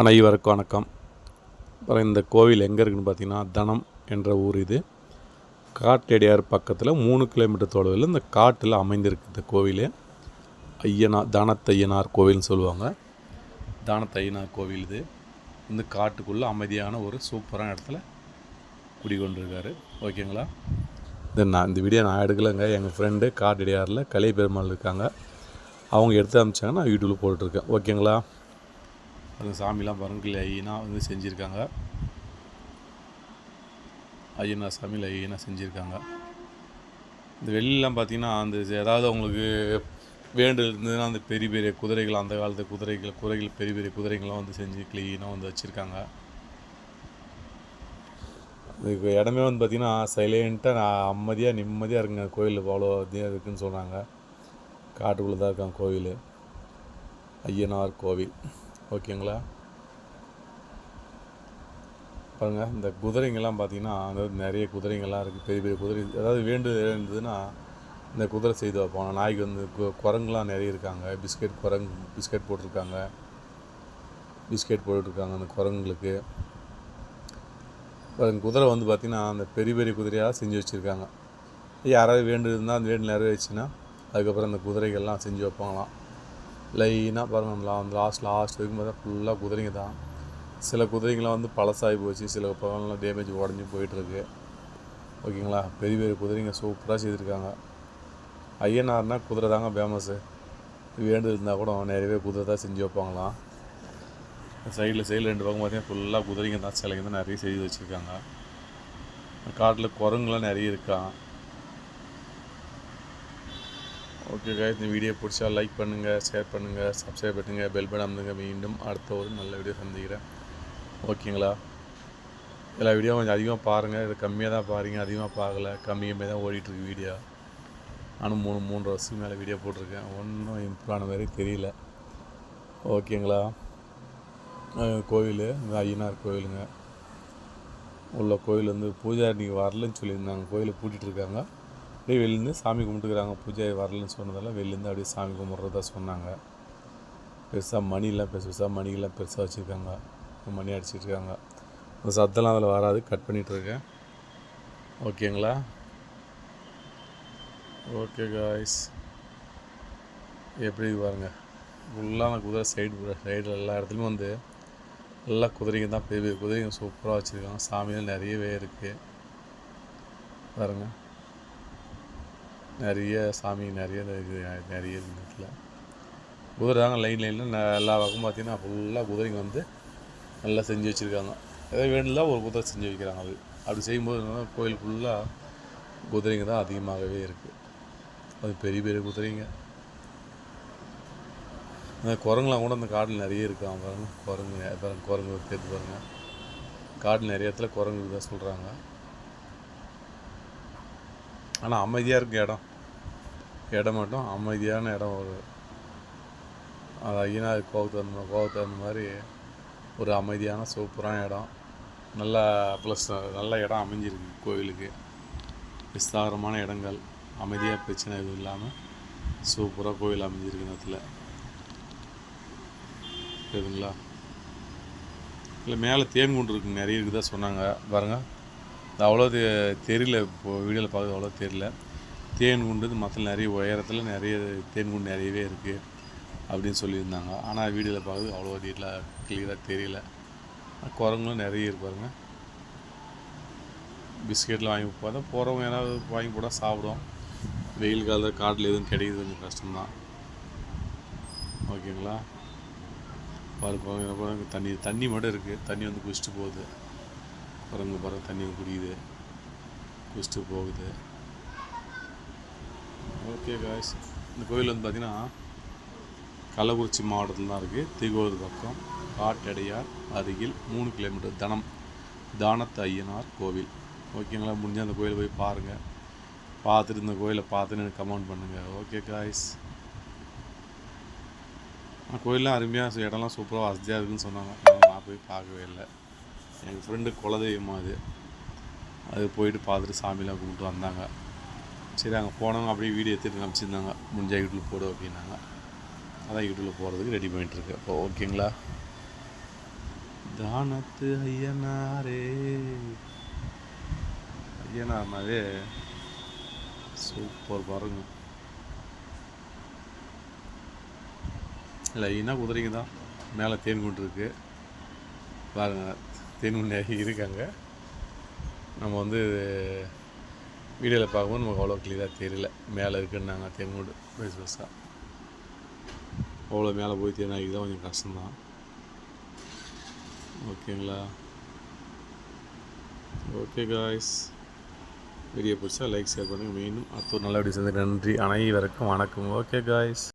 அனைவருக்கும் வணக்கம். அப்புறம் இந்த கோவில் எங்கே இருக்குதுன்னு பார்த்தீங்கன்னா தனம் என்ற ஊர் இது. காட்டடியார் பக்கத்தில் மூணு கிலோமீட்டர் தொலைவில் இந்த காட்டில் அமைந்திருக்கு இந்த கோவில். ஐயனார் தானத்தையனார் கோவில்னு சொல்லுவாங்க. தானத்தையனார் கோவில் இது. இந்த காட்டுக்குள்ளே அமைதியான ஒரு சூப்பரான இடத்துல குடிகொண்டிருக்காரு. ஓகேங்களா? இந்த நான் இந்த வீடியோ நான் எடுக்கலைங்க. எங்கள் ஃப்ரெண்டு காட்டடியாரில் கலை பெருமாள் இருக்காங்க. அவங்க எடுத்து அனுப்பிச்சாங்க. நான் யூடியூப்பில் போட்டிருக்கேன். ஓகேங்களா? அந்த சாமிலாம் பாருங்க லைனாக வந்து செஞ்சுருக்காங்க. ஐயனா சாமியில் ஐயனா செஞ்சுருக்காங்க. இந்த வெளிலலாம் பார்த்தீங்கன்னா அந்த ஏதாவது அவங்களுக்கு வேண்டு இருந்ததுன்னா அந்த பெரிய பெரிய குதிரைகள் அந்த காலத்து குதிரைகள் குதிரைகள் பெரிய பெரிய குதிரைகள்லாம் வந்து செஞ்சு க்ளீனாக வந்து வச்சுருக்காங்க. இதுக்கு இடமே வந்து பார்த்திங்கன்னா சைலண்ட்டாக நான் அமைதியாக நிம்மதியாக இருக்குங்க கோயில் அவ்வளோ இதாக இருக்குதுன்னு சொன்னாங்க. காட்டுக்குள்ளே தான் இருக்கான் கோவில் ஐயனார் கோவில். ஓகேங்களா? பாருங்கள் இந்த குதிரைங்கெல்லாம் பார்த்தீங்கன்னா அந்த நிறைய குதிரைங்கள்லாம் இருக்குது பெரிய பெரிய குதிரை. அதாவது வேண்டு இருந்ததுன்னா இந்த குதிரை செய்து வைப்பாங்க நாய்க்கு வந்து கு- குரங்குலாம் நிறைய இருக்காங்க. பிஸ்கெட் குரங்கு பிஸ்கெட் போட்டிருக்காங்க. பிஸ்கெட் போட்டுருக்காங்க அந்த குரங்குகளுக்கு. குதிரை வந்து பார்த்திங்கன்னா அந்த பெரிய பெரிய குதிரையாக செஞ்சு வச்சுருக்காங்க. யாராவது வேண்டு அந்த வேண்டு நிறைவேச்சுன்னா அதுக்கப்புறம் அந்த குதிரைகள்லாம் செஞ்சு வைப்பாங்களாம். லைனாக பாருங்கள் அந்த லாஸ்ட் லாஸ்ட் வரைக்கும் பார்த்தா ஃபுல்லாக குதிரைங்க தான். சில குதிரைங்களாம் வந்து பழசாகி போச்சு சில பழம்லாம் டேமேஜ் உடஞ்சி போயிட்டுருக்கு. ஓகேங்களா? பெரிய பெரிய குதிரைங்க சூப்பராக செய்திருக்காங்க. ஐயனார்னால் குதிரை தாங்க ஃபேமஸ்ஸு வேண்டு இருந்தால் கூட நிறையவே குதிரை தான் செஞ்சு வைப்பாங்களாம். சைடில் சைடில் ரெண்டு பக்கம் பார்த்தீங்கன்னா ஃபுல்லாக குதிரைங்க தான். சிலைங்க தான் நிறைய செய்து வச்சுருக்காங்க. காட்டில் குரங்குலாம் நிறைய இருக்கான் ஓகே guys இந்த வீடியோ பிடிச்சா லைக் பண்ணுங்கள் ஷேர் பண்ணுங்கள் சப்ஸ்கிரைப் பண்ணுங்கள் பெல் பட்டன் அமுதுங்க மீண்டும் அடுத்த ஒரு நல்ல வீடியோ சந்திக்கிறேன். ஓகேங்களா எல்லா வீடியோ கொஞ்சம் அதிகமாக பாருங்கள் இது கம்மியாக தான் பாருங்க அதிகமாக பார்க்கல. கம்மியாக தான் ஓடிட்டுருக்கு வீடியோ நானும் மூணு மூன்று வருஷத்துக்கு மேலே வீடியோ போட்டிருக்கேன். ஒன்றும் இம்ப்ரூவ் ஆன மாதிரி தெரியல. ஓகேங்களா கோவில் இந்த ஐயனார் கோவிலுங்க. உள்ள கோயில் வந்து பூஜா இன்றைக்கி வரலன்னு சொல்லியிருந்தாங்க. கோயிலை பூட்டிட்டு இருக்காங்க. அப்படியே வெளிலேருந்து சாமி கும்பிட்டுக்கிறாங்க பூஜை வரலன்னு சொன்னதெல்லாம் வெளிலேருந்து அப்படியே சாமி கும்பிட்றதா சொன்னாங்க. பெருசாக மணிலாம் பெருசு பெருசாக மணிகள்லாம் பெருசாக வச்சுருக்காங்க. மணி அடிச்சிட்ருக்காங்க. அந்த சத்தம்லாம் அதில் வராது கட் பண்ணிகிட்ருக்கேன். இருக்கேன் ஓகேங்களா? ஓகே காய்ஸ் எப்படி பாருங்க. ஃபுல்லாக அந்த குதிரை சைடு சைடில் எல்லா இடத்துலையும் வந்து எல்லா குதிரைங்க தான் பெரிய குதிரைங்க சூப்பராக வச்சுருக்காங்க. சாமியில் நிறையவே இருக்குது பாருங்கள் நிறைய சாமி நிறைய இருக்குது நிறைய இடத்துல குதிரை தாங்க லைன் லைனில் எல்லா பக்கமும் பார்த்தீங்கன்னா ஃபுல்லாக குதிரைங்க வந்து நல்லா செஞ்சு வச்சுருக்காங்க. ஏதோ வேணும்ல ஒரு குதிரை செஞ்சு வைக்கிறாங்க அது. அப்படி செய்யும்போது கோயில் ஃபுல்லாக குதிரைங்க தான் அதிகமாகவே இருக்குது அது பெரிய பெரிய குதிரைங்க. அந்த குரங்குலாம் கூட அந்த காட்டில் நிறைய இருக்காங்க பாருங்க குரங்கு குரங்கு கேட்டு பாருங்கள் காடு நிறைய இடத்துல குரங்கு தான் சொல்கிறாங்க ஆனால் அமைதியாக இருக்கும் இடம். இடம் மட்டும் அமைதியான இடம் ஒரு அது ஐயனார் கோபத்து அந்த கோவத்து அந்த மாதிரி ஒரு அமைதியான சூப்பரான இடம். நல்லா ப்ளஸ் நல்ல இடம் அமைஞ்சிருக்கு கோவிலுக்கு. விஸ்தாரமான இடங்கள். அமைதியாக பிரச்சனை எதுவும் இல்லாமல் சூப்பராக கோவில் அமைஞ்சிருக்கு நேரத்தில் இடத்துல. சரிங்களா? இல்லை மேலே தேன் குண்டு இருக்குங்க. நிறைய இருக்குதா சொன்னாங்க. பாருங்கள் அவ்வளோ தெரியல இப்போ வீடியோவில் பார்க்குறது அவ்வளோ தெரியல. தேன் குண்டு மற்ற நிறைய உயரத்தில் நிறைய தேன் குண்டு நிறையவே இருக்குது அப்படின்னு சொல்லியிருந்தாங்க. ஆனால் வீடியோவில் பார்க்குறது அவ்வளோ டீட்டெயிலாக கிளியராக தெரியல. குரங்களும் நிறைய இருப்பாருங்க பிஸ்கெட்லாம் வாங்கி பார்த்தா போகிறவங்க ஏதாவது வாங்கி போட்டால் சாப்பிடுவோம் வெயில் காலத்தில் காட்டில் எதுவும் கிடைக்கிறது கொஞ்சம் கஷ்டம்தான். ஓகேங்களா? பாரு பாருங்க பாருங்க தண்ணி தண்ணி மட்டும் இருக்குது தண்ணி வந்து குடிச்சிட்டு போகுது. பாருங்க பாருங்க தண்ணி வந்து குடிக்குது குடிச்சிட்டு போகுது. ஓகே காய்ஸ் இந்த கோயில் வந்து பார்த்திங்கன்னா கள்ளக்குறிச்சி மாவட்டத்தில் தான் இருக்குது திகோது பக்கம் காட்டடையார் அருகில் மூணு கிலோமீட்டர் தனம் தானத்து ஐயனார் கோவில். ஓகேங்களா முடிஞ்ச அந்த கோயிலை போய் பாருங்கள் பார்த்துட்டு இந்த கோயிலை பார்த்துன்னு எனக்கு கமெண்ட் பண்ணுங்கள் ஓகே காய்ஸ் கோயிலெலாம் அருமையாக இடம்லாம் சூப்பராக வசதியாக இருக்குதுன்னு சொன்னாங்க. நான் போய் பார்க்கவே இல்லை. எங்கள் ஃப்ரெண்டு குலதெய்வமாக அது. அது போயிட்டு பார்த்துட்டு சாமிலாம் கும்பிட்டு வந்தாங்க. சரி அங்கே போனவங்க அப்படியே வீடியோ எடுத்துகிட்டு காமிச்சிருந்தாங்க. முடிஞ்சா யூடியூப் போடு அப்படின்னாங்க. அதான் யூடியூப்பில் போகிறதுக்கு ரெடி பண்ணிகிட்ருக்கு அப்போ ஓகேங்களா தானத்து ஐயனாரே. ஐயனார்னாவே சூப்பர் பாருங்க. லைனாக குதிரைங்க தான் மேலே தேன் கொண்டு இருக்கு. பாருங்கள் தேன் இருக்காங்க. நம்ம வந்து வீடியோவில் பார்க்கும்போது நமக்கு அவ்வளோ கிளியராக தெரியல. மேலே இருக்குன்னாங்க தேன்மூடு குண்டு பெருசு பெருசாக அவ்வளோ மேலே போய் தேனாகி தான் கொஞ்சம் கஷ்டம்தான். ஓகேங்களா? ஓகே காய்ஸ் வீடியோ பிடிச்சா லைக் ஷேர் பண்ணுங்கள் மீண்டும் அடுத்த ஒரு நல்ல வீடியோ சேர்ந்து நன்றி அனைவருக்கும் வணக்கம். Okay guys